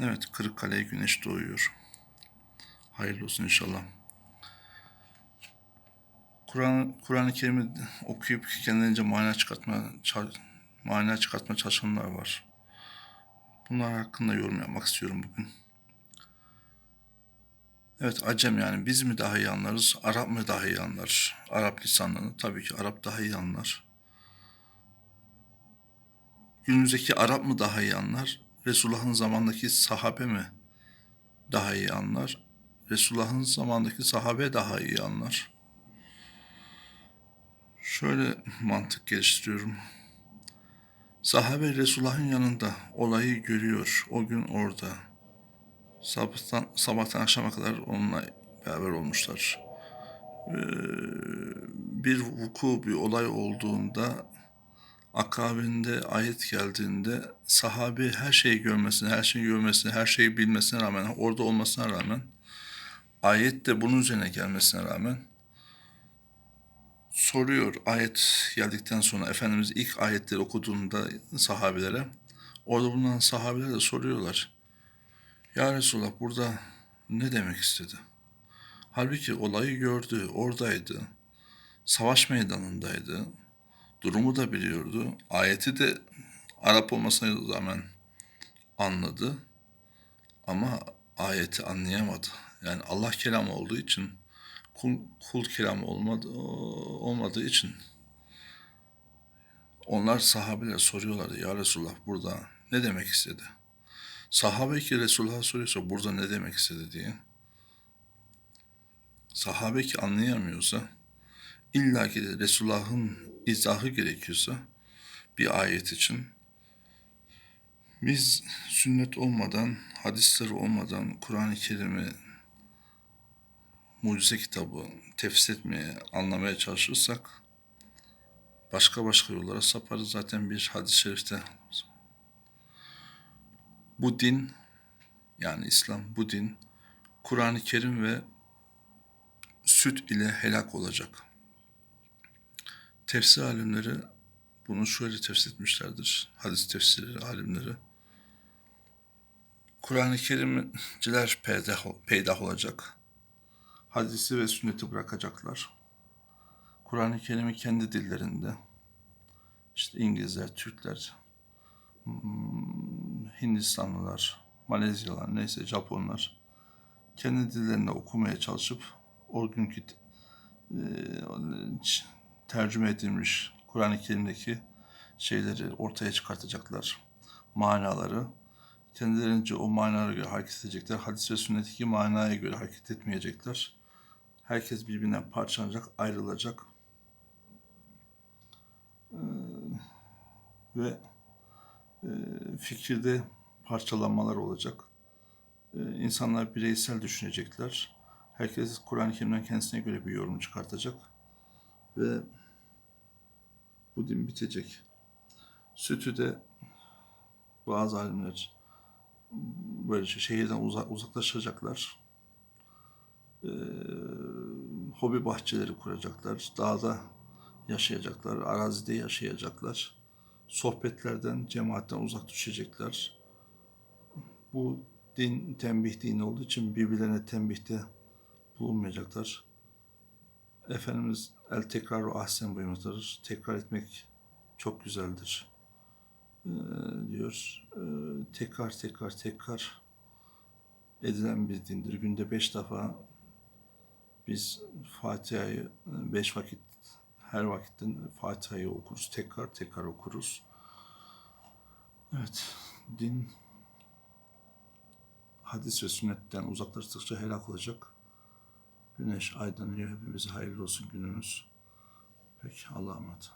Evet, Kırıkkale'ye güneş doğuyor. Hayırlı olsun inşallah. Kur'an Kur'an-ı Kerim'i okuyup kendilerince mana çıkartma mana çıkartma çalışanlar var. Bunlar hakkında yorum yapmak istiyorum bugün. Evet, Acem yani biz mi daha iyi anlarız, Arap mı daha iyi anlar? Arap lisanlarını tabii ki Arap daha iyi anlar. Günümüzdeki Arap mı daha iyi anlar? Resulullah'ın zamandaki sahabe mi daha iyi anlar? Resulullah'ın zamandaki sahabe daha iyi anlar. Şöyle mantık geliştiriyorum. Sahabe Resulullah'ın yanında olayı görüyor. O gün orada. Sabahtan, sabahtan akşama kadar onunla beraber olmuşlar. Ee, bir vuku, bir olay olduğunda akabinde ayet geldiğinde sahabi her şeyi görmesine, her şeyi görmesine, her şeyi bilmesine rağmen, orada olmasına rağmen, ayet de bunun üzerine gelmesine rağmen soruyor ayet geldikten sonra Efendimiz ilk ayetleri okuduğunda sahabilere orada bulunan sahabeler de soruyorlar. Ya Resulallah burada ne demek istedi? Halbuki olayı gördü, oradaydı. Savaş meydanındaydı. Durumu da biliyordu. Ayeti de Arap olmasına rağmen anladı. Ama ayeti anlayamadı. Yani Allah kelamı olduğu için kul, kul kelamı olmadı, olmadığı için onlar sahabeler soruyorlardı. Ya Resulullah burada ne demek istedi? Sahabe ki Resulullah'a soruyorsa burada ne demek istedi diye. Sahabe ki anlayamıyorsa illa ki de Resulullah'ın izahı gerekiyorsa bir ayet için biz sünnet olmadan, hadisleri olmadan Kur'an-ı Kerim'i mucize kitabı tefsir etmeye, anlamaya çalışırsak başka başka yollara saparız. Zaten bir hadis-i şerifte bu din yani İslam bu din Kur'an-ı Kerim ve süt ile helak olacak. Tefsir alimleri bunu şöyle tefsir etmişlerdir. Hadis tefsiri alimleri. Kur'an-ı Kerimciler peydah, peydah olacak. Hadisi ve sünneti bırakacaklar. Kur'an-ı Kerim'i kendi dillerinde, işte İngilizler, Türkler, hmm, Hindistanlılar, Malezyalılar, neyse Japonlar, kendi dillerinde okumaya çalışıp o günkü e, tercüme edilmiş Kur'an-ı Kerim'deki şeyleri ortaya çıkartacaklar. Manaları. Kendilerince o manalara göre hareket edecekler. Hadis ve sünnetteki manaya göre hareket etmeyecekler. Herkes birbirinden parçalanacak, ayrılacak. Ee, ve e, fikirde parçalanmalar olacak. Ee, insanlar bireysel düşünecekler. Herkes Kur'an-ı Kerim'den kendisine göre bir yorum çıkartacak. Ve bu din bitecek. Sütü de bazı alimler böyle şey- şehirden uzak, uzaklaşacaklar. Ee, hobi bahçeleri kuracaklar. Dağda yaşayacaklar. Arazide yaşayacaklar. Sohbetlerden, cemaatten uzak düşecekler. Bu din tembih dini olduğu için birbirlerine tembihte bulunmayacaklar. Efendimiz el tekraru ahsen buyurmaktadır. Tekrar etmek çok güzeldir. Ee, diyor. Ee, tekrar tekrar tekrar edilen bir dindir. Günde beş defa biz Fatiha'yı beş vakit her vakitten Fatiha'yı okuruz. Tekrar tekrar okuruz. Evet. Din hadis ve sünnetten uzaklaştıkça helak olacak. Güneş aydınlıyor. Hepimize hayırlı olsun günümüz. Peki Allah'a emanet.